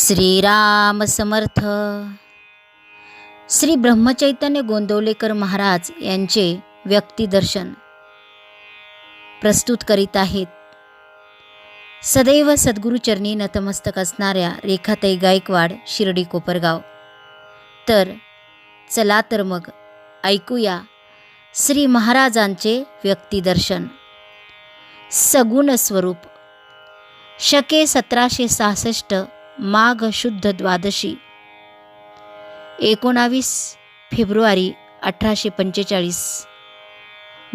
श्रीराम समर्थ. श्री ब्रह्मचैतन्य गोंदवलेकर महाराज यांचे व्यक्तिदर्शन प्रस्तुत करीत आहेत. सदैव सद्गुरुचरणी नतमस्तक असणाऱ्या रेखाताई गायकवाड शिर्डी कोपरगाव. तर चला तर मग ऐकूया श्री महाराजांचे व्यक्तिदर्शन सगुण स्वरूप. शके सतराशे सहासष्ट माघ शुद्ध द्वादशी. एकोणावीस फेब्रुवारी अठराशे पंचेचाळीस.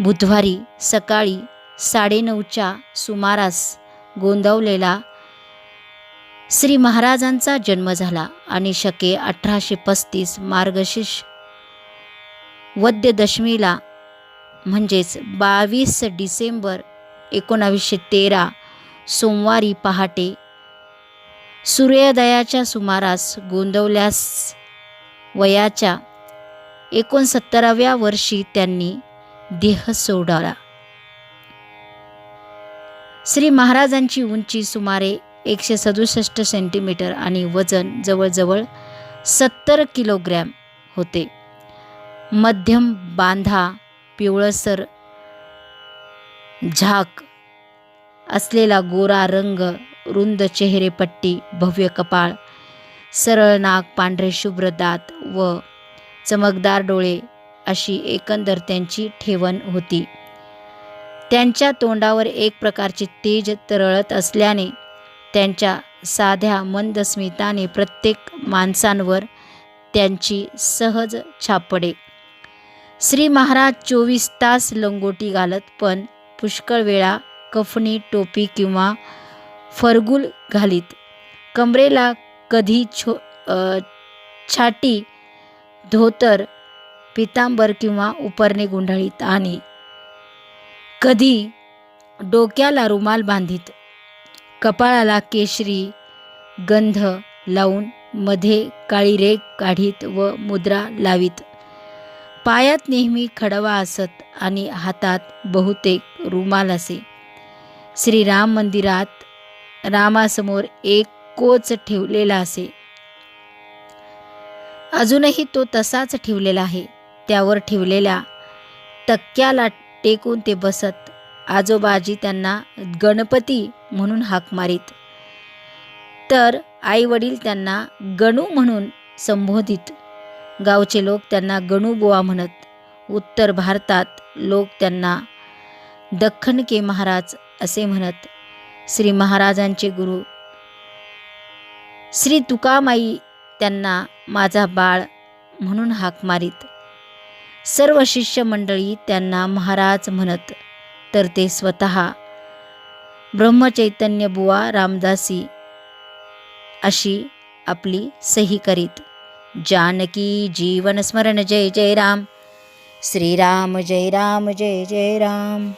बुधवारी सकाळी साडेनऊच्या सुमारास गोंदवलेला श्री महाराजांचा जन्म झाला आणि शके अठराशे पस्तीस मार्गशीर्ष वद्यदशमीला म्हणजेच बावीस डिसेंबर एकोणावीसशे तेरा सोमवारी पहाटे सूर्योदयाच्या सुमारास गोंदवल्यास वयाच्या एकोणसत्तराव्या वर्षी त्यांनी देह सोडला. श्री महाराजांची उंची सुमारे एकशे सदुसष्ट सेंटीमीटर आणि वजन जवळजवळ सत्तर किलोग्रॅम होते. मध्यम बांधा पिवळसर झाक असलेला गोरा रंग रुंद चेहरेपट्टी भव्य कपाळ सरळ नाक पांढरे शुभ्र दात व चमकदार डोळे अशी एकंदर त्यांची ठेवण होती. त्यांच्या तोंडावर एक प्रकारचे तेज तरळत असल्याने त्यांच्या साध्या मंद स्मिताने प्रत्येक माणसांवर त्यांची सहज छाप पडे श्री महाराज चोवीस तास लंगोटी घालत पण पुष्कळ वेळा कफनी टोपी किंवा फरगुल घालीत. कमरेला कधी छो छाटी धोतर पितांबर किंवा उपरणे गुंडाळीत आणि कधी डोक्याला रुमाल बांधित. कपाळाला केशरी गंध लावून मध्ये काळी रेग काढीत व मुद्रा लावीत. पायात नेहमी खडवा असत आणि हातात बहुतेक रुमाल असे. श्रीराम मंदिरात रामासमोर एक कोच ठेवलेला असे. अजूनही तो तसाच ठेवलेला आहे. त्यावर ठेवलेल्या तक्क्याला टेकून ते बसत आजोबाजी त्यांना गणपती म्हणून हाक मारीत. तर आई वडील त्यांना गणू म्हणून संबोधित. गावचे लोक त्यांना गणूबुवा म्हणत. उत्तर भारतात लोक त्यांना दख्खन के महाराज असे म्हणत. श्री महाराजांचे गुरु. श्री तुकामाई त्यांना माझा बाळ म्हणून हाक मारीत. सर्व शिष्यमंडळी त्यांना महाराज म्हणत तर ते स्वतः ब्रह्मचैतन्य बुवा रामदासी अशी आपली सही करीत. जानकी जीवन स्मरण जय जय राम. श्रीराम जय राम जय जय राम.